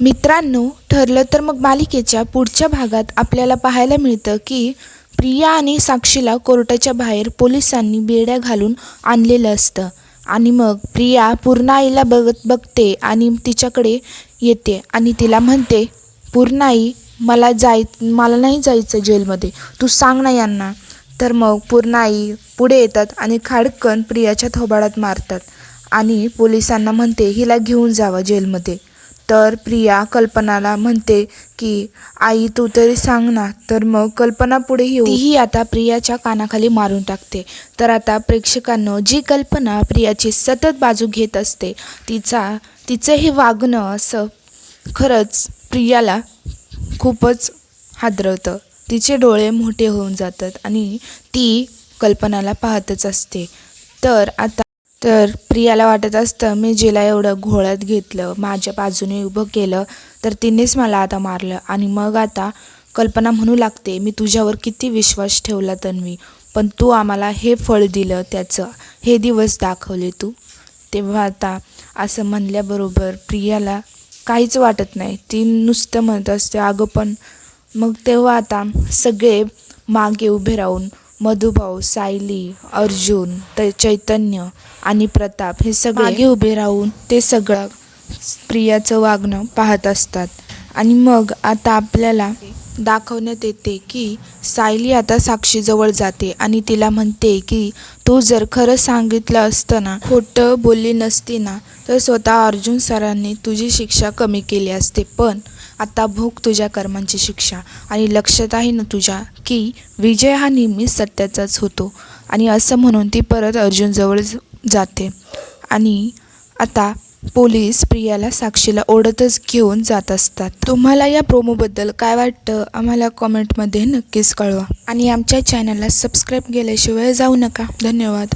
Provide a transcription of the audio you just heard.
मित्रांनो ठरलं तर मग मालिकेच्या पुढच्या भागात आपल्याला पाहायला मिळतं की प्रिया आणि साक्षीला कोर्टाच्या बाहेर पोलिसांनी बेड्या घालून आणलेलं असतं. आणि मग प्रिया पूर्णाईला बघत बघते आणि तिच्याकडे येते आणि तिला म्हणते पूर्णाई मला जाय मला नाही जायचं जेलमध्ये. तू सांग ना यांना. तर मग पूर्णाई पुढे येतात आणि खाडकन प्रियाच्या थोबाडात मारतात. आणि पोलिसांना म्हणते हिला घेऊन जावं जेलमध्ये. तर प्रिया कल्पनाला म्हणते की आई तू तरी सांग ना. तर मग कल्पना पुढे येऊ तीही आता प्रियाच्या कानाखाली मारून टाकते. तर आता प्रेक्षकांनो जी कल्पना प्रियाची सतत बाजू घेत असते तिचा तिचं हे वागणं असं खरंच प्रियाला खूपच हादरवतं. तिचे डोळे मोठे होऊन जातात आणि ती कल्पनाला पाहतच असते. तर आता तर प्रियाला वाटत असतं मी जिला एवढं घोळत घेतलं माझ्या बाजूने उभं केलं तर तिनेच मला आता मारलं. आणि मग आता कल्पना म्हणू लागते मी तुझ्यावर किती विश्वास ठेवला तन्वी पण तू आम्हाला हे फळ दिलं त्याचं. हे दिवस दाखवले तू. तेव्हा आता असं म्हणल्याबरोबर प्रियाला काहीच वाटत नाही. ती नुसतं म्हणत असते अगं पण मग तेव्हा आता सगळे मागे उभे राहून मधुभाऊ सायली अर्जुन त चैतन्य आणि प्रताप हे सगळे मागे उभे राहून ते सगळं प्रियाचं वागणं पाहत असतात. आणि मग आता आपल्याला दाखवण्यात येते की सायली आता साक्षीजवळ जाते आणि तिला म्हणते की तू जर खरं सांगितलं असतं ना खोटं बोलली नसती ना तर स्वतः अर्जुन सरांनी तुझी शिक्षा कमी केली असते. पण आता भोग तुझ्या कर्मांची शिक्षा आणि लक्षात आहे ना तुझ्या की विजय हा नेहमी सत्याचाच होतो आणि असं म्हणून ती परत अर्जुनजवळ जाते. आणि आता पोलीस प्रियाला साक्षीला ओढतच घेऊन जात असतात. तुम्हाला या प्रोमोबद्दल काय वाटतं? आम्हाला कॉमेंटमध्ये नक्कीच कळवा. आणि आमच्या चॅनलला सबस्क्राईब केल्याशिवाय जाऊ नका. धन्यवाद.